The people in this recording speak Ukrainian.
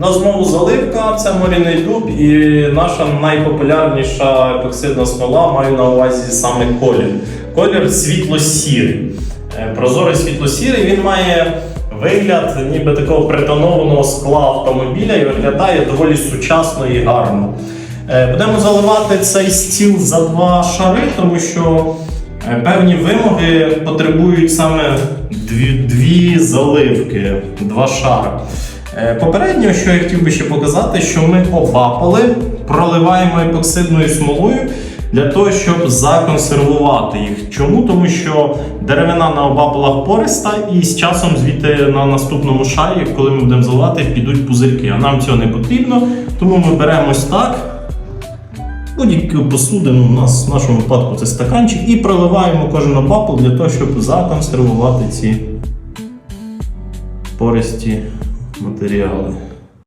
На знову заливка, це моріний дуб і наша найпопулярніша епоксидна смола, маю на увазі саме колір. Колір світло-сірий. Е, Прозорий світло-сірий, він має вигляд ніби такого притонованого скла автомобіля і виглядає доволі сучасно і гарно. Е, Будемо заливати цей стіл за два шари, тому що е, певні вимоги потребують саме дві, дві заливки, два шари. Е, Попередньо, що я хотів би ще показати, що ми обапали, проливаємо епоксидною смолою для того, щоб законсервувати їх. Чому? Тому що деревина на обапалах пориста, і з часом звідти на наступному шарі, коли ми будемо заливати, підуть пузирки. А нам цього не потрібно, тому ми беремо ось так. Будь-яку посудину у нас в нашому випадку це стаканчик, і проливаємо кожен обапал для того, щоб законсервувати ці пористі матеріали.